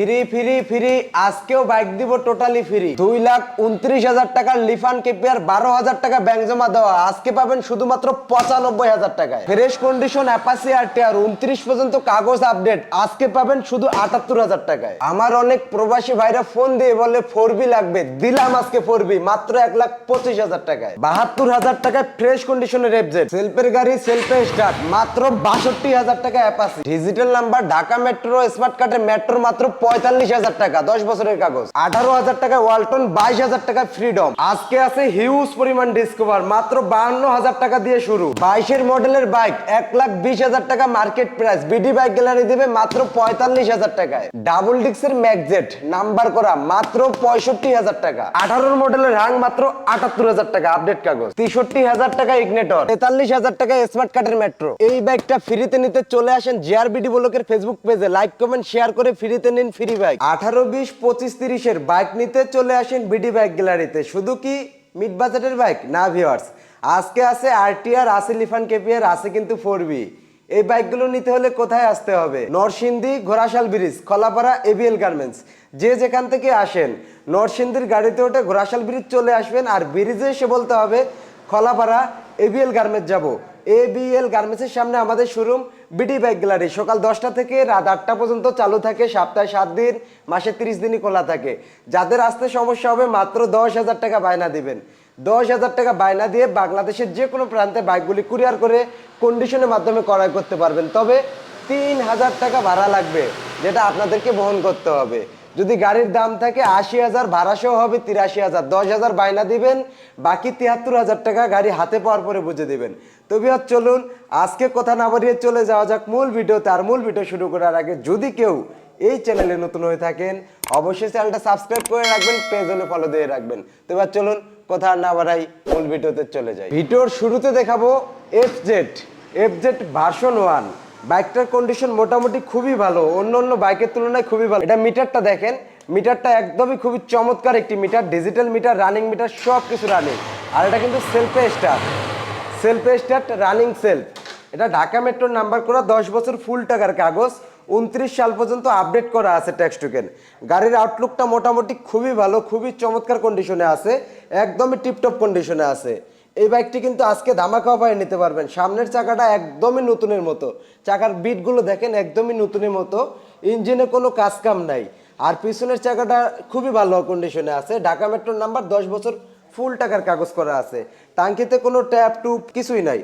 Free free free, আজকেও bike দিব totally free দুই লাখ উনত্রিশ হাজার টাকার লিফান কেপিয়ার বারো হাজার টাকা ব্যাংক জমা দেওয়া। আজকে পাবেন শুধুমাত্র পঁচানব্বই হাজার টাকায়। ফ্রেশ কন্ডিশন অ্যাপাসি আর টিয়ার উনত্রিশ পর্যন্ত কাগজ আপডেট আজকে পাবেন শুধু আটাত্তর হাজার টাকায়। আমার অনেক প্রবাসী ভাইরা ফোন দিয়ে বলে, ফোর বি লাগবে। দিলাম আজকে ফোর বি, মাত্র এক লাখ পঁচিশ হাজার টাকায়। বাহাত্তর হাজার টাকায় ফ্রেশ কন্ডিশনের এফজেড সেলফের গাড়ি সেলফে স্টার্ট মাত্র বাষট্টি হাজার টাকা Apache digital number Dhaka metro smart কার্ডের মেট্রো মাত্র পঁয়তাল্লিশ হাজার টাকা, দশ বছরের কাগজ। আঠারো হাজার টাকা ওয়ালটন, বাইশ হাজার টাকা ফ্রিডম। আজকে আছে হিউজ পরিমাণ ডিসকভার মাত্র বাহান্ন হাজার টাকা দিয়ে শুরু। বাইশের মডেলের বাইক, এক লাখ বিশ হাজার টাকা market price BD bike gallery দিবে মাত্র পঁয়তাল্লিশ হাজার টাকায়। ডাবল ডিক্সের ম্যাকজেট নাম্বার করা মাত্র পঁয়ষট্টি হাজার টাকা। আঠারোর মডেলের হাং মাত্র আটাত্তর হাজার টাকা আপডেট কাগজ। তেষট্টি হাজার টাকা ইগনেটর তেতাল্লিশ হাজার টাকা স্মার্ট কার্ডের মেট্রো এই বাইকটা ফ্রিতে নিতে চলে আসেন জিআরবিডি ব্লকের ফেসবুক পেজে লাইক কমেন্ট শেয়ার করে ফ্রিতে নিন ফ্রি বাইক। আঠারো, বিশ, পঁচিশ, তিরিশের বাইক নিতে চলে আসেন বিডি বাইক গ্যালারিতে। শুধু কি মিড বাজেটের বাইক? না ভিওয়ার্স আজকে আছে আরটিআর আছে লিফান কেপিআর, আছে কিন্তু ফোর বি। এই বাইকগুলো নিতে হলে কোথায় আসতে হবে? Narsingdi Ghorashal bridge Kalapara ABL garments. যে যেখান থেকে আসেন, নরসিংদীর গাড়িতে ওঠে ঘোড়াশাল ব্রিজ চলে আসবেন আর ব্রিজে এসে বলতে হবে, খলাপাড়া এবিএল গার্মেন্টস যাব। এবিএল গার্মেন্টসের সামনে আমাদের শোরুম বিডি বাইক গ্যালারি সকাল দশটা থেকে রাত আটটা পর্যন্ত চালু থাকে, সপ্তাহে সাত দিন, মাসে তিরিশ দিনই খোলা থাকে। যাদের আসতে সমস্যা হবে মাত্র দশ হাজার টাকা বায়না দিবেন। দশ হাজার টাকা বায়না দিয়ে বাংলাদেশের যে কোনো প্রান্তে বাইকগুলি কুরিয়ার করে কন্ডিশনের মাধ্যমে ক্রয় করতে পারবেন। তবে তিন হাজার টাকা ভাড়া লাগবে, যেটা আপনাদেরকে বহন করতে হবে। যদি গাড়ির দাম থাকে আশি হাজার ভাড়া ভাড়াসহ হবে তিরাশি হাজার। দশ হাজার বায়না দিবেন, বাকি তিয়াত্তর হাজার টাকা গাড়ি হাতে পাওয়ার পরে বুঝে দিবেন। তবে আর চলুন, আজকে কথা না বাড়িয়ে চলে যাওয়া যাক মূল ভিডিওতে। আর মূল ভিডিও শুরু করার আগে যদি কেউ এই চ্যানেলে নতুন হয়ে থাকেন, অবশ্যই চ্যানেলটা সাবস্ক্রাইব করে রাখবেন, পেজ ফলো দিয়ে রাখবেন। তো এবার চলুন, কথা না বাড়াই মূল ভিডিওতে চলে যাই। ভিডিওর শুরুতে দেখাবো F Z F Z version one বাইকটার কন্ডিশন মোটামুটি খুবই ভালো অন্য অন্য বাইকের তুলনায় খুবই ভালো। এটা মিটারটা দেখেন, মিটারটা একদমই খুবই চমৎকার একটি meter digital meter running meter সব কিছু রানিং আর এটা কিন্তু সেলফে স্টার্ট সেলফে স্টার্ট রানিং সেলফ এটা ঢাকা মেট্রোর নাম্বার করা দশ বছর ফুল টাকার কাগজ, উনত্রিশ সাল পর্যন্ত আপডেট করা আছে ট্যাক্স টোকেন। গাড়ির আউটলুকটা মোটামুটি খুবই ভালো, খুবই চমৎকার কন্ডিশনে আছে, একদমই টিপটপ কন্ডিশনে আছে। এই বাইকটি কিন্তু আজকে ধামাকা অফারে নিতে পারবেন। সামনের চাকাটা একদমই নতুনের মতো। চাকার বিটগুলো দেখেন, একদমই নতুনের মতো। ইঞ্জিনে কোনো কাজ কাম নাই। আর পিছনের চাকাটা খুবই ভালো কন্ডিশনে আছে। ঢাকা মেট্রোর নাম্বার দশ বছর ফুল টাকার কাগজ করা আছে। টাঙ্কিতে কোনো ট্যাপ টুপ কিছুই নাই।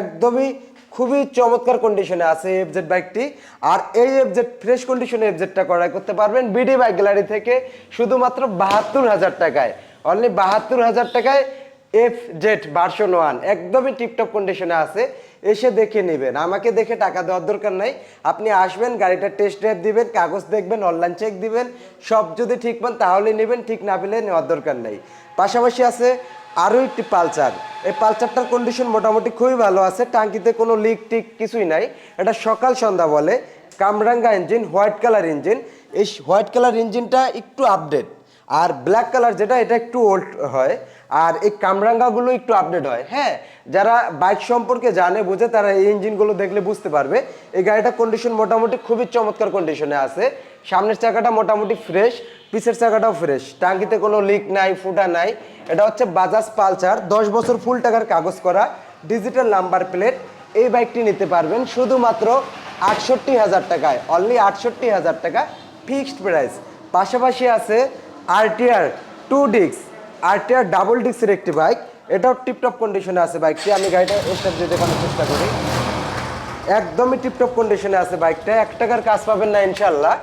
একদমই খুবই চমৎকার কন্ডিশনে আছে এফজেড বাইকটি আর এই এফজেড ফ্রেশ কন্ডিশনে এফজেডটা ক্রয় করতে পারবেন বিডি বাইক গ্যালারি থেকে শুধুমাত্র বাহাত্তর হাজার টাকায়। অনলি বাহাত্তর হাজার টাকায় এফ জেড ভার্সন ওয়ান একদমই টিপটপ কন্ডিশনে আছে। এসে দেখে নেবেন। আমাকে দেখে টাকা দেওয়ার দরকার নাই। আপনি আসবেন, গাড়িটা টেস্ট ড্রাইভ দিবেন, কাগজ দেখবেন অনলাইন চেক দিবেন, সব যদি ঠিক পান তাহলে নেবেন, ঠিক না পেলে নেওয়ার দরকার নেই। পাশাপাশি আছে আরও একটি পালচার এই পালচারটার কন্ডিশন মোটামুটি খুবই ভালো আছে, টাঙ্কিতে কোনো লিক টিক কিছুই নাই। এটা সকাল সন্ধ্যা বলে। কামরাঙ্গা ইঞ্জিন হোয়াইট কালার ইঞ্জিন এই হোয়াইট কালার ইঞ্জিনটা একটু আপডেট আর ব্ল্যাক কালার যেটা, এটা একটু ওল্ড হয়। আর এই কামরাঙ্গাগুলো একটু আপডেট হয়। হ্যাঁ যারা বাইক সম্পর্কে জানে, বোঝে, তারা এই ইঞ্জিনগুলো দেখলে বুঝতে পারবে। এই গাড়িটা কন্ডিশন মোটামুটি খুবই চমৎকার কন্ডিশনে আছে। সামনের চাকাটা মোটামুটি ফ্রেশ পিছের চাকাটাও ফ্রেশ টাঙ্কিতে কোনো লিক নাই, ফুটা নাই। এটা হচ্ছে বাজাজ পালচার দশ বছর ফুল টাকার কাগজ করা ডিজিটাল নাম্বার প্লেট এই বাইকটি নিতে পারবেন শুধুমাত্র আটষট্টি হাজার টাকায়। অনলি আটষট্টি হাজার টাকা ফিক্সড প্রাইস পাশাপাশি আছে আরটিআর টু ডিক্স আরটিআর ডাবল ডিক্সের একটি বাইক। এটাও টিপটপ কন্ডিশনে আছে বাইকটি। আমি গাড়িটা স্টার্ট দিয়ে দেখানোর চেষ্টা করি। একদমই টিপটপ কন্ডিশনে আছে বাইকটা। এক টাকার কাজ পাবেন না ইনশাল্লাহ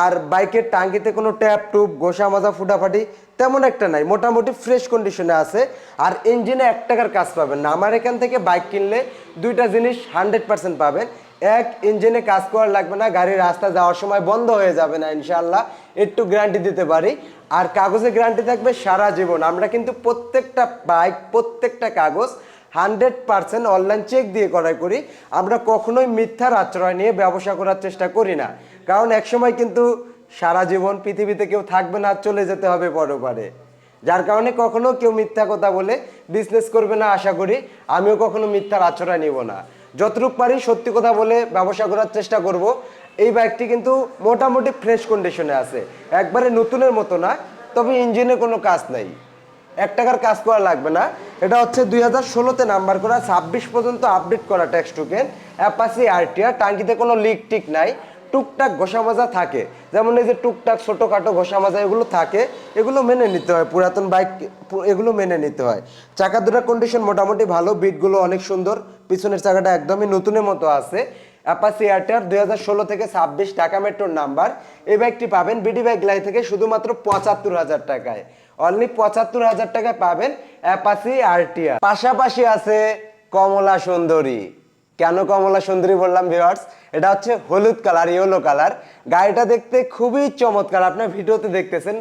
আর বাইকের টাঙ্গিতে কোনো ট্যাপ, টুপ গোসা মাজা, ফুটাফাটি তেমন একটা নাই। মোটামুটি ফ্রেশ কন্ডিশনে আছে। আর ইঞ্জিনে এক টাকার কাজ পাবেন না। আমার এখান থেকে বাইক কিনলে দুইটা জিনিস হান্ড্রেড পার্সেন্ট পাবেন। এক ইঞ্জিনে কাজ করার লাগবে না, গাড়ির রাস্তা যাওয়ার সময় বন্ধ হয়ে যাবে না ইনশাল্লাহ একটু গ্যারান্টি দিতে পারি। আর কাগজে গ্যারান্টি থাকবে সারা জীবন। আমরা কিন্তু প্রত্যেকটা বাইক প্রত্যেকটা কাগজ হান্ড্রেড পার্সেন্ট অনলাইন চেক দিয়ে করাই করি। আমরা কখনোই মিথ্যার আশ্রয় নিয়ে ব্যবসা করার চেষ্টা করি না। কারণ একসময় কিন্তু সারা জীবন পৃথিবীতে কেউ থাকবে না, চলে যেতে হবে পরপারে। যার কারণে কখনো কেউ মিথ্যা কথা বলে বিজনেস করবে না, আশা করি। আমিও কখনো মিথ্যার আশ্রয় নিব না। যতটুক পারি সত্যি কথা বলে ব্যবসা করার চেষ্টা করব। এই বাইকটি কিন্তু মোটামুটি ফ্রেশ কন্ডিশনে আছে। একবারে নতুনের মতো না, তবে ইঞ্জিনে কোনো কাজ নাই। এক টাকার কাজ করা লাগবে না। এটা হচ্ছে দুই হাজার ষোলোতে নাম্বার করা, ছাব্বিশ পর্যন্ত আপডেট করা ট্যাক্স টুকেন অ্যাপাসি আরটিআর টাঙ্কিতে কোনো লিক টিক নাই। টুকটাক ঘষা মাজা থাকে। যেমন এই যে টুকটাক ছোটোখাটো ঘষা মাজা এগুলো থাকে, এগুলো মেনে নিতে হয়। পুরাতন বাইক এগুলো মেনে নিতে হয়। চাকা দুটার কন্ডিশন মোটামুটি ভালো বিটগুলো অনেক সুন্দর। পিছনের চাকাটা একদমই নতুনের মতো আছে। অ্যাপাসি এয়ারটার দুই হাজার ষোলো থেকে ছাব্বিশ টাকা মেট্রোর নাম্বার এই বাইকটি পাবেন বিডি বাইক লাই থেকে শুধুমাত্র পঁচাত্তর হাজার টাকায়। অনলি পঁচাত্তর হাজার টাকায় পাবেন অ্যাপাসি আরটিআর পাশাপাশি আছে কমলা সুন্দরী। কেন কমলা সুন্দরী বললাম ভিওয়ার্স এটা হচ্ছে হলুদ কালার ইয়েলো কালার। গাড়িটা দেখতে খুবই চমৎকার, আপনার ভিডিওতে দেখতেছেন,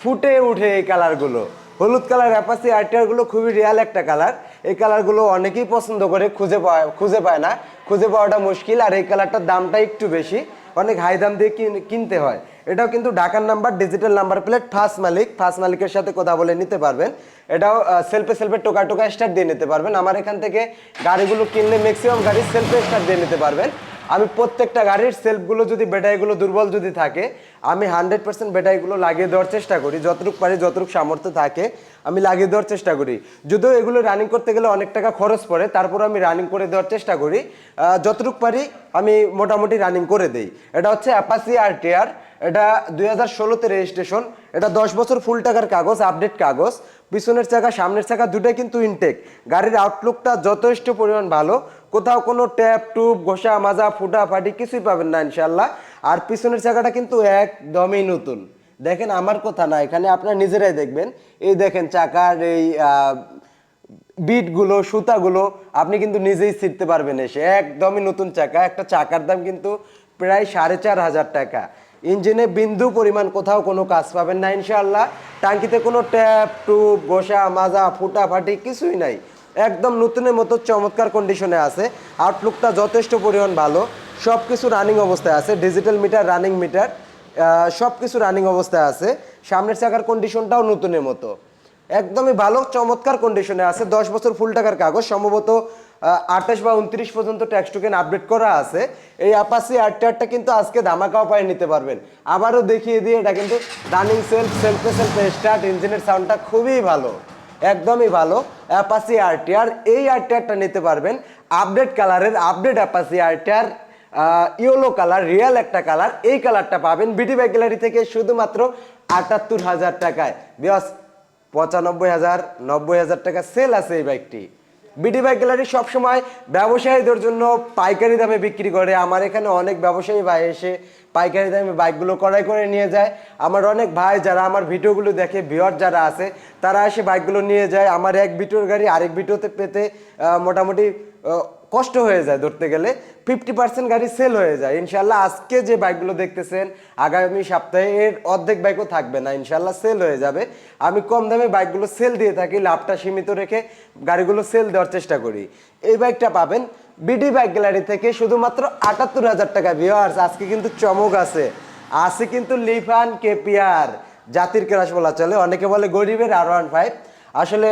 ফুটে উঠে এই কালারগুলো। হলুদ কালার অ্যাপাসি আরটিআরগুলো খুবই রিয়াল একটা কালার। এই কালারগুলো অনেকেই পছন্দ করে, খুঁজে পায় খুঁজে পায় না। খুঁজে পাওয়াটা মুশকিল, আর এই কালারটার দামটা একটু বেশি। অনেক হাই দাম দিয়ে কিন- কিনতে হয়। এটাও কিন্তু ঢাকার number digital number plate first মালিক ফার্স্ট মালিকের সাথে কথা বলে নিতে পারবেন। এটাও সেলফে সেলফে টোকা টোকা স্টার্ট দিয়ে নিতে পারবেন। আমার এখান থেকে গাড়িগুলো কিনলে ম্যাক্সিমাম গাড়ি সেলফে স্টার্ট দিয়ে নিতে পারবেন। আমি প্রত্যেকটা গাড়ির সেলফগুলো যদি, ব্যাটারিগুলো দুর্বল যদি থাকে, আমি হান্ড্রেড পার্সেন্ট ব্যাটারিগুলো লাগিয়ে দেওয়ার চেষ্টা করি। যতটুকু পারি, যতটুকু সামর্থ্য থাকে, আমি লাগিয়ে দেওয়ার চেষ্টা করি। যদিও এগুলো রানিং করতে গেলে অনেক টাকা খরচ পড়ে তারপর আমি রানিং করে দেওয়ার চেষ্টা করি। যতটুকু পারি, আমি মোটামুটি রানিং করে দেই। এটা হচ্ছে অ্যাপাসি আর টিআর এটা দুই হাজার ষোলোতে রেজিস্ট্রেশন এটা দশ বছর ফুল টাকার কাগজ আপডেট কাগজ। পিছনের চাকা, সামনের চাকা দুটাই কিন্তু ইনটেক গাড়ির আউটলুকটা যথেষ্ট পরিমাণ ভালো। কোথাও কোনো ট্যাপ, টুপ, ঘষা, মাজা, ফুটা, ফাটি কিছুই পাবেন না ইনশাল্লাহ আর পিছনের চাকাটা কিন্তু একদমই নতুন। দেখেন, আমার কথা না, এখানে আপনারা নিজেরাই দেখবেন। এই দেখেন চাকার এই বিটগুলো, সুতাগুলো, আপনি কিন্তু নিজেই ছিটতে পারবেন এসে। একদমই নতুন চাকা, একটা চাকার দাম কিন্তু প্রায় সাড়ে চার হাজার টাকা। ইঞ্জিনে বিন্দু পরিমাণ কোথাও কোনো কাজ পাবেন না ইনশাল্লাহ টাঙ্কিতে কোনো ট্যাপ, টুপ, ঘষা, মাজা, ফুটা, ফাটি কিছুই নাই। একদম নতুনের মতো চমৎকার কন্ডিশনে আছে। আউটলুকটা যথেষ্ট পরিমাণ ভালো। সব কিছু রানিং অবস্থায় আছে। ডিজিটাল মিটার রানিং মিটার সব কিছু রানিং অবস্থায় আছে। সামনের চাকার কন্ডিশনটাও নতুনের মতো। একদমই ভালো, চমৎকার কন্ডিশনে আছে। দশ বছর ফুল টাকার কাগজ। সম্ভবত আঠাশ বা উনত্রিশ পর্যন্ত ট্যাক্স টোকেন আপডেট করা আছে। এই আপাসি আরটিআরটা কিন্তু আজকে ধামাকা উপায় নিতে পারবেন। আবারও দেখিয়ে দিয়ে এটা কিন্তু রানিং সেলফ সেলফে সেলফে স্টার্ট ইঞ্জিনের সাউন্ডটা খুবই ভালো। একদমই ভালো। অ্যাপাসি আরটিআর এই আরটিআরটা নিতে পারবেন। আপডেট কালারের update Apache RTR yellow colour real একটা কালার এই কালারটা পাবেন বিটি ব্যাগ গ্যালারি থেকে শুধুমাত্র আটাত্তর হাজার টাকায়। বিয়স পঁচানব্বই হাজার, নব্বই হাজার টাকা সেল আছে এই বাইকটি বিডি বাইক গ্যালারি সবসময় ব্যবসায়ীদের জন্য পাইকারি দামে বিক্রি করে। আমার এখানে অনেক ব্যবসায়ী ভাই এসে পাইকারি দামে বাইকগুলো ক্রয় করে নিয়ে যায়। আমার অনেক ভাই যারা আমার ভিডিওগুলো দেখে ভিওর যারা আছে, তারা এসে বাইকগুলো নিয়ে যায়। আমার এক বিটোর গাড়ি আরেক বিটোতে পেতে মোটামুটি কষ্ট হয়ে যায় ধরতে গেলে। ফিফটি পার্সেন্ট গাড়ি সেল হয়ে যায়। ইনশাল্লাহ আজকে যে বাইকগুলো দেখতেছেন, আগামী সপ্তাহে এর অর্ধেক বাইকও থাকবে না। ইনশাল্লাহ সেল হয়ে যাবে। আমি কম দামে বাইকগুলো সেল দিয়ে থাকি, লাভটা সীমিত রেখে গাড়িগুলো সেল দেওয়ার চেষ্টা করি। এই বাইকটা পাবেন বিডি বাইক গ্যালারি থেকে শুধুমাত্র আটাত্তর হাজার টাকা। ভিওয়ার্স আজকে কিন্তু চমক আছে। আছে কিন্তু লিফান, কেপিআর, জাতির ক্রাশ বলা চলে। অনেকে বলে গরিবের আর ওয়ান ফাইভ আসলে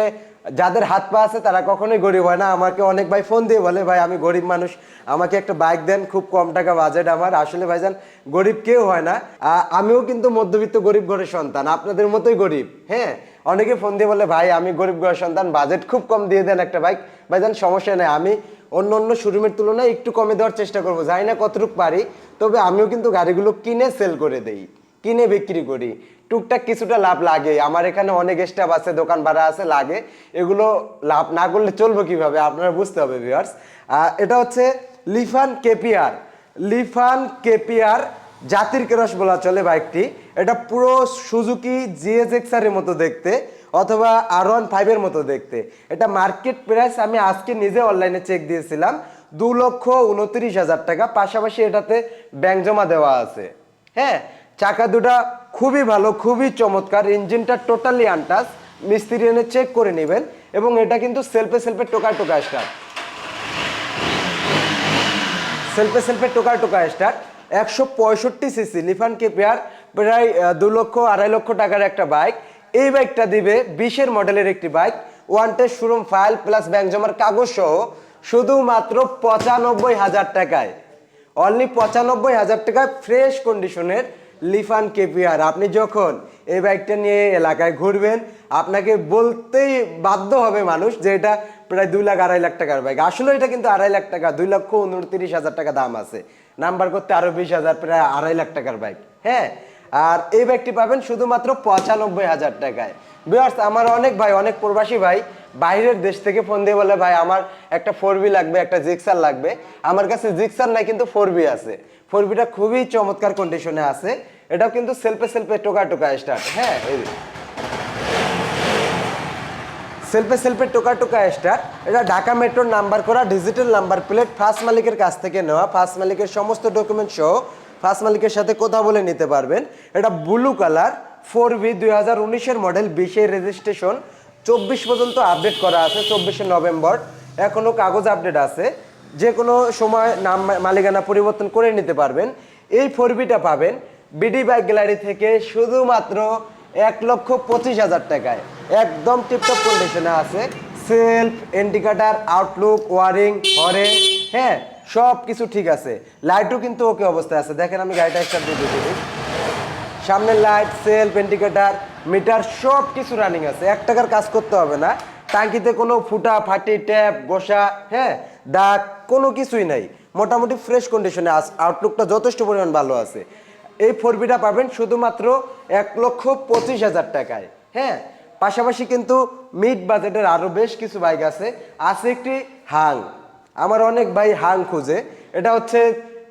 যাদের হাত পা আছে তারা কখনোই গরিব হয় না। আমাকে অনেক ভাই ফোন দিয়ে বলে, ভাই, আমি গরিব মানুষ, আমাকে একটা বাইক দেন, খুব কম টাকা বাজেট আমার। আসলে ভাইজান, গরিব কেউ হয় না। আমিও কিন্তু মধ্যবিত্ত গরিব ঘরের সন্তান, আপনাদের মতোই গরিব হ্যাঁ? অনেকে ফোন দিয়ে বলে, ভাই, আমি গরিব ঘরের সন্তান বাজেট খুব কম দিয়ে দেন একটা বাইক ভাইজান, সমস্যা নেই, আমি অন্য অন্য শোরুমের তুলনায় একটু কমে দেওয়ার চেষ্টা করব জানি না কতটুকু পারি। তবে আমিও কিন্তু গাড়িগুলো কিনে সেল করে দেই, কিনে বিক্রি করি। টুকটাক কিছুটা লাভ লাগে। আমার এখানে অনেক স্টাফ আছে, দোকান ভাড়া আছে, লাগে। এগুলো লাভ না করলে চলবে কীভাবে? আপনারা বুঝতে হবে ভিউয়ার্স এটা হচ্ছে লিফান কেপিআর। লিফান কেপিআর জাতির কেরস বলা চলে বাইকটি। এটা পুরো সুজুকি জিএসএক্সার এর মতো দেখতে, অথবা আর ওয়ান ফাইভের মতো দেখতে। এটা মার্কেট প্রাইস আমি আজকে নিজে অনলাইনে চেক দিয়েছিলাম, দু লক্ষ উনত্রিশ হাজার টাকা। পাশাপাশি এটাতে ব্যাংক জমা দেওয়া আছে। হ্যাঁ চাকা দুটা খুবই ভালো, খুবই চমৎকার। ইঞ্জিনটা টোটালি আনটাস মিস্ত্রি এনে চেক করে নেবেন এবং এটা কিন্তু সেলফে সেলফে টোকা টোকা স্টার্ট সেলফে সেলফে টোকা টোকা স্টার্ট একশো পঁয়ষট্টি সিসি লিফান কেপিয়ার প্রায় দু লক্ষ, আড়াই লক্ষ টাকার একটা বাইক এই বাইকটা দিবে বিশের মডেলের একটি bike one test showroom file plus bank জমার কাগজ সহ শুধুমাত্র পঁচানব্বই হাজার টাকায়। অনলি পঁচানব্বই হাজার টাকায় ফ্রেশ কন্ডিশনের লিফান কেপিআর, আপনি যখন এই বাইকটা নিয়ে এলাকায় ঘুরবেন, আপনাকে বলতেই বাধ্য হবে মানুষ যে এটা প্রায় দুই লাখ আড়াই লাখ টাকার বাইক। আসলে এটা কিন্তু আড়াই লাখ টাকা, দুই লক্ষ উনত্রিশ হাজার টাকা দাম আছে। নাম্বার করতে আরও বিশ হাজার, প্রায় আড়াই লাখ টাকার বাইক। হ্যাঁ? আর এই বাইকটি পাবেন শুধুমাত্র পঁচানব্বই হাজার টাকায়। বিয়ার্স আমার অনেক ভাই, অনেক প্রবাসী ভাই বাইরের দেশ থেকে ফোন দিয়ে বলে, ভাই, আমার একটা ফোর লাগবে, একটা জিক্সার লাগবে। আমার কাছে জিক্সার নাই, কিন্তু ফোর আছে। ফোর বিটা খুবই চমৎকার কন্ডিশনে আছে। এটাও কিন্তু সেলফে সেলফে টোকা টোকা স্টার্ট হ্যাঁ এই। সেলফে সেলফে টোকা টোকা স্টার এটা ঢাকা মেট্রোর নাম্বার করা ডিজিটাল নাম্বার প্লেট ফার্স্ট মালিকের কাছ থেকে নেওয়া। ফার্স্ট মালিকের সমস্ত ডকুমেন্ট সহ ফার্স্ট মালিকের সাথে কথা বলে নিতে পারবেন। এটা ব্লু কালার ফোর ভি দুই উনিশের মডেল বিশের রেজিস্ট্রেশন চব্বিশ পর্যন্ত আপডেট করা আছে, চব্বিশে নভেম্বর। এখনও কাগজ আপডেট আছে। যে কোনো সময় নাম মালিকানা পরিবর্তন করে নিতে পারবেন। এই ফোর বিটা পাবেন বিডি বাইক গ্যালারি থেকে শুধুমাত্র এক লক্ষ পঁচিশ হাজার টাকায়। একদম টিপটপ কন্ডিশনে আছে। Self indicator outlook wiring horn হ্যাঁ সব কিছু ঠিক আছে। লাইটও কিন্তু ওকে অবস্থায় আছে। দেখেন আমি গাড়িটা একটা দিয়ে দিচ্ছি। সামনের লাইট সেলফ ইন্ডিকেটার মিটার সব কিছু রানিং আছে। এক টাকার কাজ করতে হবে না। টাঙ্কিতে কোনো ফুটা, ফাটি ট্যাপ গোসা হ্যাঁ দাগ কোনো কিছুই নাই। মোটামুটি ফ্রেশ কন্ডিশনে আউটলুকটা যথেষ্ট পরিমাণ ভালো আছে। এই ফোরবিটা পাবেন শুধুমাত্র এক লক্ষ পঁচিশ হাজার টাকায়। হ্যাঁ পাশাপাশি কিন্তু মিড বাজেটের আরও বেশ কিছু বাইক আছে। আছে একটি হাং। আমার অনেক ভাই হাং খুঁজে। এটা হচ্ছে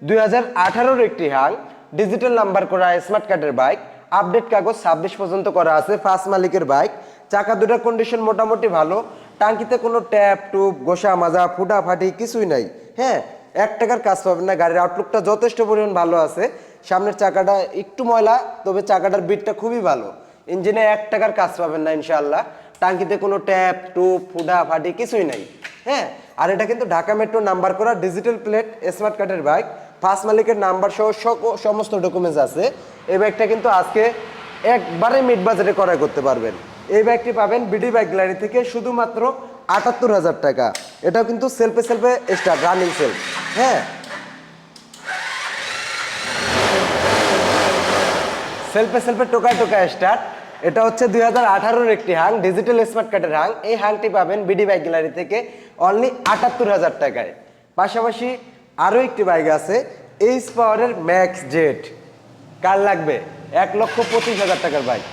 দুই হাজার আঠারোর একটি হাং। ডিজিটাল নাম্বার করা স্মার্ট কার্ডের বাইক আপডেট কাগজ ছাব্বিশ পর্যন্ত করা আছে ফার্স্ট মালিকের বাইক চাকা দুটার কন্ডিশন মোটামুটি ভালো। টাঙ্কিতে কোনো ট্যাপ, টুপ গোসা মাজা, ফুটা ফাটি কিছুই নাই। হ্যাঁ এক টাকার কাজ পাবেন না, গাড়ির আউটলুকটা যথেষ্ট পরিমাণ ভালো আছে। সামনের চাকাটা একটু ময়লা, তবে চাকাটার বিটটা খুবই ভালো। ইঞ্জিনে এক টাকার কাজ পাবেন না ইনশাল্লাহ টাঙ্কিতে কোনো ট্যাপ, টুপ, ফুটা ফাটি কিছুই নাই। হ্যাঁ আর এটা কিন্তু ঢাকা মেট্রো নাম্বার করা ডিজিটাল প্লেট স্মার্ট কার্ডের বাইক ফার্স্ট মালিকের নাম্বার সহ সমস্ত ডকুমেন্টস আছে। এই বাইকটা কিন্তু আজকে একবারে মিড বাজারে ক্রয় করতে পারবেন। এই বাইকটি পাবেন বিডি বাইক গ্যালারি থেকে শুধুমাত্র আটাত্তর হাজার টাকা। এটাও কিন্তু সেলফে সেলফে স্টার্ট রানিং সেলফ হ্যাঁ। সেলফে সেলফে টোকায় টোকায় স্টার্ট এটা হচ্ছে দুই হাজার আঠারোর একটি হাং ডিজিটাল স্মার্ট কার্ডের হাং এই হাংটি পাবেন বিডি বাইক গ্যালারি থেকে অনলি আটাত্তর হাজার টাকায়। পাশাপাশি আরও একটি বাইক আছে এইচ পাওয়ারের ম্যাক্স জেট কার লাগবে? এক লক্ষ পঁচিশ হাজার টাকার বাইক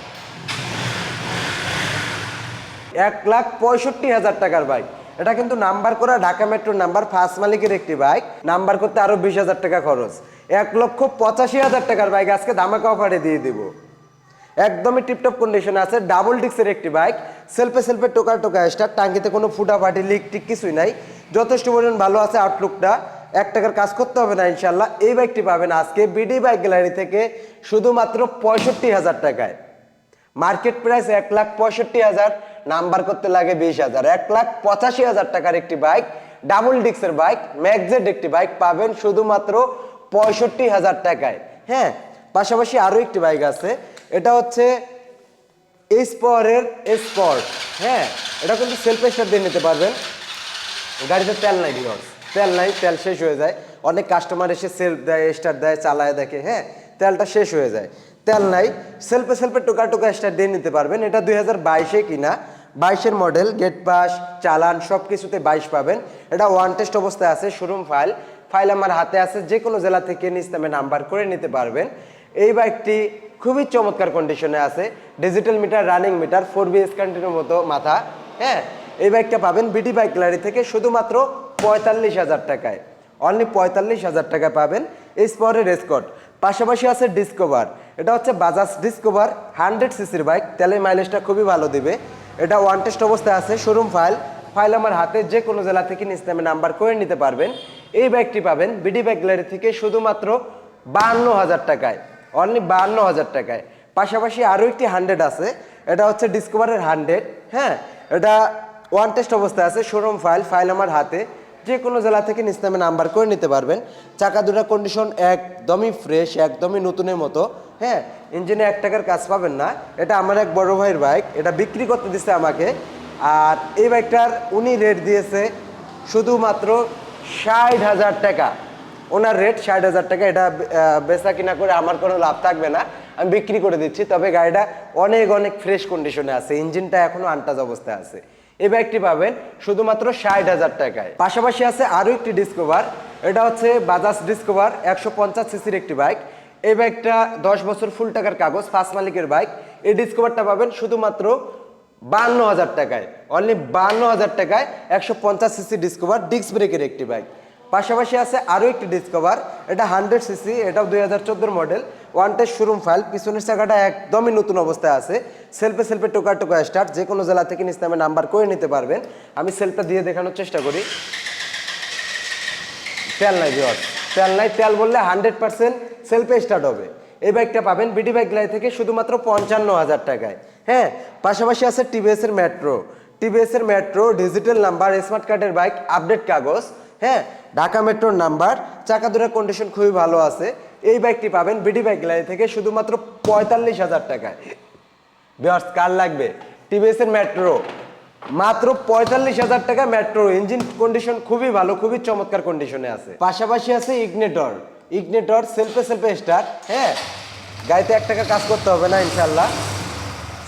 এক লাখ পঁয়ষট্টি হাজার টাকার বাইক। এটা কিন্তু নাম্বার করা ঢাকা মেট্রোর নাম্বার, ফার্স্ট মালিকের একটি বাইক। নাম্বার করতে আরও বিশ হাজার টাকা খরচ। এক লক্ষ পঁচাশি হাজার টাকার বাইক আজকে ধামাকা অফারে দিয়ে দিব। একদমই টিপটপ কন্ডিশনে আছে ডাবল ডিক্সের একটি বাইক। সেলফে সেলফে টোকা টোকা স্টার টাঙ্কিতে কোনো ফুটা ফাটি লিক টিক কিছুই নাই। যথেষ্ট পরিমাণ ভালো আছে আউটলুকটা এক টাকার কাজ করতে হবে না ইনশাল্লাহ এই বাইকটি পাবেন আজকে বিডি বাইক গ্যালারি থেকে শুধুমাত্র পঁয়ষট্টি হাজার টাকায়। মার্কেট প্রাইস এক লাখ পঁয়ষট্টি হাজার। নাম্বার করতে লাগে বিশ হাজার। এক লাখ পঁচাশি হাজার টাকার একটি বাইক, ডাবল ডিক্সের বাইক ম্যাগজেট একটি বাইক পাবেন শুধুমাত্র পঁয়ষট্টি হাজার টাকায়। হ্যাঁ পাশাপাশি আরও একটি বাইক আছে। এটা হচ্ছে স্পরের স্পট হ্যাঁ এটা কিন্তু সেলফ স্টার দিয়ে নিতে পারবেন। গাড়িতে তেল নাই ভিউয়ার্স তেল নাই, তেল শেষ হয়ে যায়। অনেক কাস্টমার এসে সেলফ দেয় স্টার দেয়, চালায় দেখে হ্যাঁ তেলটা শেষ হয়ে যায়। তেল নাই সেলফে সেলফে টোকা টোকা স্টার দিয়ে নিতে পারবেন। এটা দুই হাজার বাইশে কিনা। বাইশের মডেল গেট পাস চালান সব কিছুতে বাইশ পাবেন। এটা ওয়ান টেস্ট অবস্থায় আছে শোরুম ফাইল ফাইল আমার হাতে আছে যে কোনো জেলা থেকে নিজ নামে নাম্বার করে নিতে পারবেন। এই বাইকটি খুবই চমৎকার কন্ডিশনে আছে। Digital meter running meter four B কন্টিনিউর মতো মাথা হ্যাঁ? এই বাইকটা পাবেন বিডি বাইক গ্যালারি থেকে শুধুমাত্র পঁয়তাল্লিশ হাজার টাকায়। অনলি পঁয়তাল্লিশ হাজার টাকায় পাবেন এই স্পরের রেসকট পাশাপাশি আছে ডিসকভার এটা হচ্ছে বাজাজ ডিসকভার হান্ড্রেড সিসির বাইক তেলের মাইলেজটা খুবই ভালো দিবে। এটা ওয়ান টেস্ট অবস্থায় আছে শোরুম ফাইল ফাইল আমার হাতে যে কোনো জেলা থেকে নিজ নামে নাম্বার করে নিতে পারবেন। এই ব্যাগটি পাবেন বিডি ব্যাগ গ্যালারি থেকে শুধুমাত্র বাহান্ন হাজার টাকায়। অনলি বাহান্ন হাজার টাকায়। পাশাপাশি আরও একটি হান্ড্রেড আছে। এটা হচ্ছে ডিসকভারের হান্ড্রেড হ্যাঁ? এটা ওয়ান টেস্ট অবস্থায় আছে শোরুম ফাইল ফাইল আমার হাতে। যে কোনো জেলা থেকে নিজ নামে নাম্বার করে নিতে পারবেন। চাকা দুটার কন্ডিশন একদমই ফ্রেশ একদমই নতুনের মতো। হ্যাঁ ইঞ্জিনে এক টাকার কাজ পাবেন না। এটা আমার এক বড় ভাইয়ের বাইক এটা বিক্রি করতে দিছে আমাকে। আর এই বাইকটার উনি রেট দিয়েছে শুধুমাত্র ষাট হাজার টাকা। ওনার রেট ষাট হাজার টাকা, এটা বেচা কিনা করে আমার কোনো লাভ থাকবে না। আমি বিক্রি করে দিচ্ছি, তবে গাড়িটা অনেক অনেক ফ্রেশ কন্ডিশনে আছে। ইঞ্জিনটা এখনও আনটাজ অবস্থায় আছে। এই বাইকটি পাবেন শুধুমাত্র ষাট হাজার টাকায়। পাশাপাশি আছে আরও একটি ডিসকভার এটা হচ্ছে বাজাজ ডিসকভার একশো পঞ্চাশ সিসির একটি বাইক এই বাইকটা দশ বছর ফুল টাকার কাগজ ফার্স্ট মালিকের বাইক এই ডিসকভারটা পাবেন শুধুমাত্র বান্ন হাজার টাকায়। অনলি বান্ন হাজার টাকায় একশো পঞ্চাশ সিসি ডিসকভার ডিস্ক ব্রেকের একটি বাইক পাশাপাশি আছে আরও একটি ডিসকভার এটা হান্ড্রেড সিসি এটাও দুই হাজার চোদ্দোর মডেল ওয়ান শোরুম ফাইল পিছনের চাকাটা একদমই নতুন অবস্থায় আছে। সেলফে সেলফে টোকা টোকা স্টার্ট যে কোনো জেলা থেকে নিস্তামে নাম্বার করে নিতে পারবেন। আমি সেলফটা দিয়ে দেখানোর চেষ্টা করি। তেল নাই বিয়ার তেল নাই, তেল বললে হান্ড্রেড পার্সেন্ট সেলফে স্টার্ট হবে। এই বাইকটা পাবেন বিডি বাইক লাই থেকে শুধুমাত্র পঞ্চান্ন হাজার টাকায়। হ্যাঁ পাশাপাশি আছে টিভিএস এর মেট্রো টিভিএস এর মেট্রো ডিজিটাল নাম্বার স্মার্ট কার্ডের বাইক আপডেট কাগজ। হ্যাঁ ঢাকা মেট্রোর নাম্বার চাকা দুটার কন্ডিশন খুবই ভালো আছে। এই বাইকটি পাবেন বিডি বাইক লাই থেকে শুধুমাত্র পঁয়তাল্লিশ হাজার টাকায়। বিয়ার্স কার লাগবে? টিভিএস এর মেট্রো মাত্র পঁয়তাল্লিশ হাজার টাকা মেট্রো ইঞ্জিন কন্ডিশন খুবই ভালো, খুবই চমৎকার কন্ডিশনে আছে। পাশাপাশি আছে ইগনেটর ইগনেটর সেলফে সেলফে স্টার্ট হ্যাঁ? গাড়িতে এক টাকা কাজ করতে হবে না ইনশাল্লাহ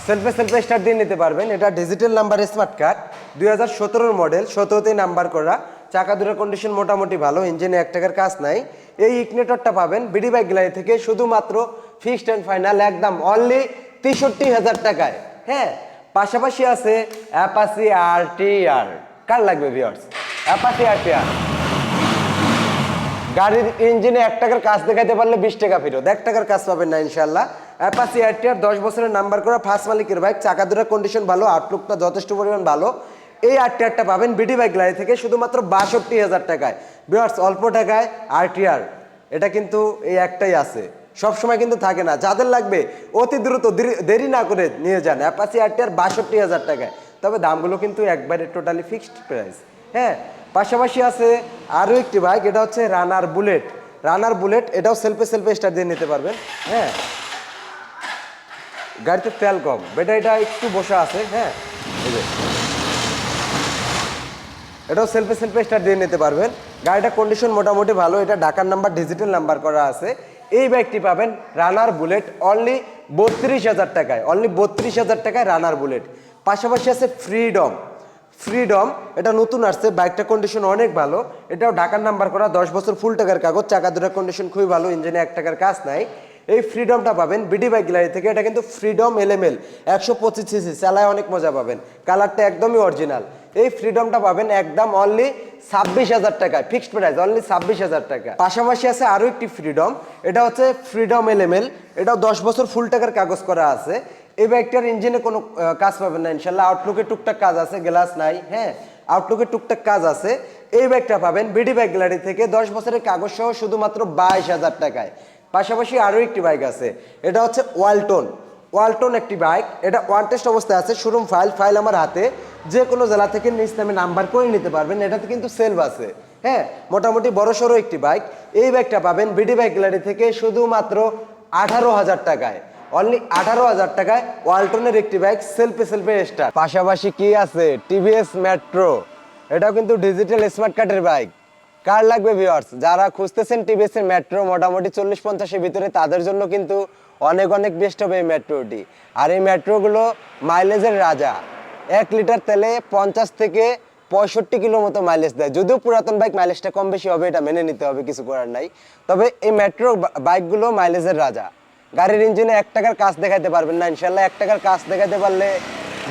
সেলফে সেলফে স্টার্ট দিয়ে নিতে পারবেন। এটা ডিজিটাল নাম্বার স্মার্ট কার্ড দুই হাজার সতেরোর মডেল সতেরোতেই নাম্বার করা। চাকা দুটার কন্ডিশন মোটামুটি ভালো ইঞ্জিনে এক টাকার কাজ নাই। এই ইগনেটরটা পাবেন বিডি বাইক গ্যালারি থেকে শুধুমাত্র ফিক্সড অ্যান্ড ফাইনাল একদম অনলি তেষট্টি হাজার টাকায় হ্যাঁ? পাশাপাশি আছে অ্যাপাসি আর টি আর কার লাগবে ভিওর্স অ্যাপাসি আর টি আর গাড়ির ইঞ্জিনে এক টাকার কাজ দেখাইতে পারলে বিশ টাকা ফেরত। এক টাকার কাজ পাবেন না ইনশাল্লাহ অ্যাপাসি আর আরটিআর দশ বছরের নাম্বার করা ফার্স্ট মালিকের বাইক চাকা দুটার কন্ডিশন ভালো আউটলুকটা যথেষ্ট পরিমাণ ভালো। এই আর আরটিআরটা পাবেন বিডি বাইক গাড়ি থেকে শুধুমাত্র বাষট্টি হাজার টাকায়। বিয়ার্স অল্প টাকায় আর আরটিআর এটা কিন্তু এই একটাই আছে। সব সময় কিন্তু থাকে না। যাদের লাগবে অতি দ্রুত দেরি- দেরি না করে নিয়ে যান। অ্যাপাসি আরটিআর বাষট্টি হাজার টাকায়। তবে দামগুলো কিন্তু একবারে টোটালি ফিক্সড প্রাইস হ্যাঁ পাশাপাশি আছে আরও একটি বাইক এটা হচ্ছে রানার বুলেট রানার বুলেট এটাও সেলফে সেলফে স্টার্ট দিয়ে নিতে পারবেন। হ্যাঁ গাড়িতে তেল কম। ব্যাটারিটা একটু বসা আছে হ্যাঁ এটাও সেলফে সেলফে স্টার্ট দিয়ে নিতে পারবেন। গাড়িটা কন্ডিশন মোটামুটি ভালো। এটা ঢাকার নাম্বার ডিজিটাল নাম্বার করা আছে। এই বাইকটি পাবেন রানার বুলেট অনলি বত্রিশ হাজার টাকায় অনলি বত্রিশ হাজার টাকায় রানার বুলেট পাশাপাশি আছে ফ্রিডম ফ্রিডম এটা নতুন আসছে বাইকটা কন্ডিশন অনেক ভালো। এটাও ঢাকার নাম্বার করা, দশ বছর ফুল টাকার কাগজ, চাকা দুটার কন্ডিশন খুবই ভালো ইঞ্জিনে এক টাকার কাজ নাই। এই ফ্রিডমটা পাবেন বিডি বাইক গ্যালারি থেকে, এটা কিন্তু ফ্রিডম এলএমএল একশো পঁচিশ সিসি চালায় অনেক মজা পাবেন। কালারটা একদমই অরিজিনাল এই ফ্রিডমটা পাবেন একদম অনলি ছাব্বিশ হাজার টাকায় ফিক্সড প্রাইস অনলি ছাব্বিশ হাজার টাকা পাশাপাশি আছে আরও একটি ফ্রিডম এটা হচ্ছে ফ্রিডম এলএমএল এটাও দশ বছর ফুল টাকার কাগজ করা আছে। এই বাইকটার ইঞ্জিনে কোনো কাজ পাবেন না, ইনশাল্লাহ। আউটলুকে টুকটাক কাজ আছে গ্লাস নাই হ্যাঁ? আউটলুকে টুকটাক কাজ আছে। এই ব্যাগটা পাবেন বিডি ব্যাগ গ্যালারি থেকে দশ বছরের কাগজ সহ শুধুমাত্র বাইশ হাজার টাকায়। পাশাপাশি আরও একটি বাইক আছে, এটা হচ্ছে ওয়ালটন ওয়ালটন একটি বাইক। এটা ওয়ান টেস্ট অবস্থায় আছে শোরুম ফাইল ফাইল আমার হাতে। যে কোনো জেলা থেকে নিজ নামে নাম্বার করে নিতে পারবেন। এটাতে কিন্তু সেলভ আছে। হ্যাঁ মোটামুটি বড় সড়ো একটি বাইক। এই বাইকটা পাবেন বিডি বাইক গ্যালারি থেকে শুধুমাত্র আঠারো হাজার টাকায়। অনলি আঠারো হাজার টাকায় ওয়ালটনের একটি বাইক সেলফে সেলফে স্টার পাশাপাশি কি আছে? টিভিএস মেট্রো এটাও কিন্তু ডিজিটাল স্মার্ট কার্ডের বাইক। কার লাগবে ভিউয়ার্স যারা খুঁজতেছেন টিভিএস এর মেট্রো মোটামুটি চল্লিশ পঞ্চাশের ভিতরে তাদের জন্য কিন্তু অনেক অনেক বেস্ট হবে এই মেট্রোটি। আর এই মেট্রোগুলো মাইলেজের রাজা। এক লিটার তেলে পঞ্চাশ থেকে পঁয়ষট্টি কিলো মতো মাইলেজ দেয়। যদিও পুরাতন বাইক মাইলেজটা কম বেশি হবে, এটা মেনে নিতে হবে, কিছু করার নাই। তবে এই মেট্রো বাইকগুলো মাইলেজের রাজা। গাড়ির ইঞ্জিনে এক টাকার কাজ দেখাতে পারবেন না। ইনশাল্লাহ এক টাকার কাজ দেখাতে পারলে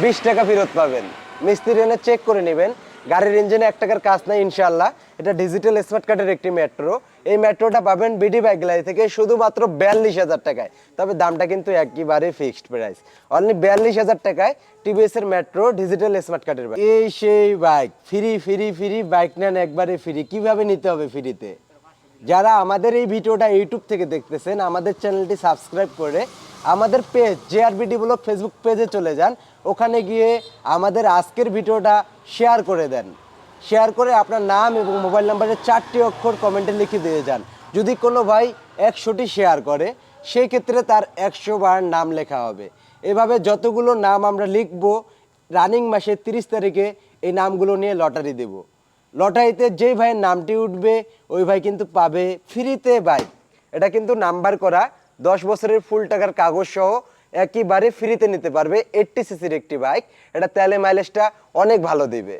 বিশ টাকা ফেরত পাবেন। মিস্ত্রি এনে চেক করে নেবেন। গাড়ির ইঞ্জিনে এক টাকার কাজ নাই ইনশাল্লাহ এটা ডিজিটাল স্মার্ট কার্ডের একটি মেট্রো এই মেট্রোটা পাবেন বিডি বাইক থেকে শুধুমাত্র বিয়াল্লিশ হাজার টাকায়। তবে দামটা কিন্তু একেবারে ফিক্সড প্রাইস অনলি বিয়াল্লিশ হাজার টাকায় টিভিএস এর মেট্রো ডিজিটাল স্মার্ট কার্ডের বাইক এই সেই bike free free free bike নেন একবারে ফ্রি কীভাবে নিতে হবে ফ্রিতে যারা আমাদের এই ভিডিওটা ইউটিউব থেকে দেখতেছেন, আমাদের চ্যানেলটি সাবস্ক্রাইব করে আমাদের পেজ জেআরবিডি ব্লগ ফেসবুক পেজে চলে যান। ওখানে গিয়ে আমাদের আজকের ভিডিওটা শেয়ার করে দেন। শেয়ার করে আপনার নাম এবং মোবাইল নাম্বারের চারটি অক্ষর কমেন্টে লিখে দিয়ে যান। যদি কোনো ভাই একশোটি শেয়ার করে, সেই ক্ষেত্রে তার একশো বার নাম লেখা হবে। এভাবে যতগুলো নাম আমরা লিখব, রানিং মাসের তিরিশ তারিখে এই নামগুলো নিয়ে লটারি দেবো। লটারিতে যেই ভাইয়ের নামটি উঠবে, ওই ভাই কিন্তু পাবে ফ্রিতে বাইক এটা কিন্তু নাম্বার করা, দশ বছরের ফুল টাকার কাগজ সহ একেবারে ফ্রিতে নিতে পারবে। এইটটি সিসির একটি বাইক, এটা তেলে মাইলেজটা অনেক ভালো দিবে।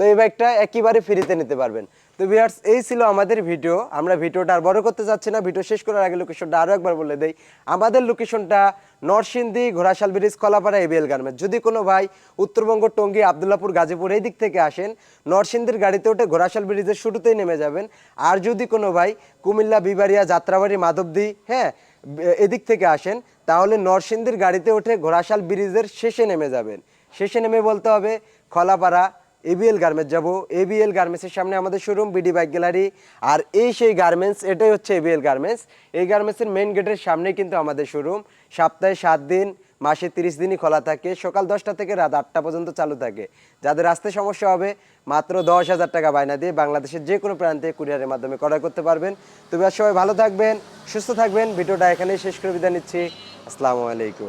তো এই বাইকটা একেবারে ফ্রিতে নিতে পারবেন। তো ভিউয়ার্স এই ছিল আমাদের ভিডিও আমরা ভিডিওটা আর বড় করতে চাচ্ছি না ভিডিও শেষ করার আগে লোকেশনটা আরও একবার বলে দেই। আমাদের লোকেশনটা Narsingdi Ghorashal bridge, Kalapara ABL garment যদি কোনো ভাই উত্তরবঙ্গ, টঙ্গী, আবদুল্লাপুর, গাজীপুর এই দিক থেকে আসেন, নরসিংদীর গাড়িতে উঠে ঘোড়াশাল ব্রিজের শুরুতেই নেমে যাবেন। আর যদি কোনো ভাই কুমিল্লা বিবারিয়া যাত্রাবাড়ি, মাধবদী হ্যাঁ এদিক থেকে আসেন, তাহলে নরসিংদীর গাড়িতে উঠে ঘোড়াশাল ব্রিজের শেষে নেমে যাবেন। শেষে নেমে বলতে হবে খলাপাড়া এবিএল গার্মেন্টস যাব। এবিএল গার্মেন্টসের সামনে আমাদের শোরুম বিডি বাইক গ্যালারি আর এই সেই গার্মেন্টস এটাই হচ্ছে এবিএল গার্মেন্টস এই গার্মেন্টসের মেন গেটের সামনেই কিন্তু আমাদের শোরুম সপ্তাহে সাত দিন, মাসে তিরিশ দিনই খোলা থাকে। সকাল দশটা থেকে রাত আটটা পর্যন্ত চালু থাকে। যাদের আসতে সমস্যা হবে, মাত্র দশ হাজার টাকা বায়না দিয়ে বাংলাদেশের যে কোনো প্রান্তে কুরিয়ারের মাধ্যমে ক্রয় করতে পারবেন। তবে আর সবাই ভালো থাকবেন, সুস্থ থাকবেন। ভিডিওটা এখানেই শেষ করে বিদায় নিচ্ছি। আসসালামু আলাইকুম।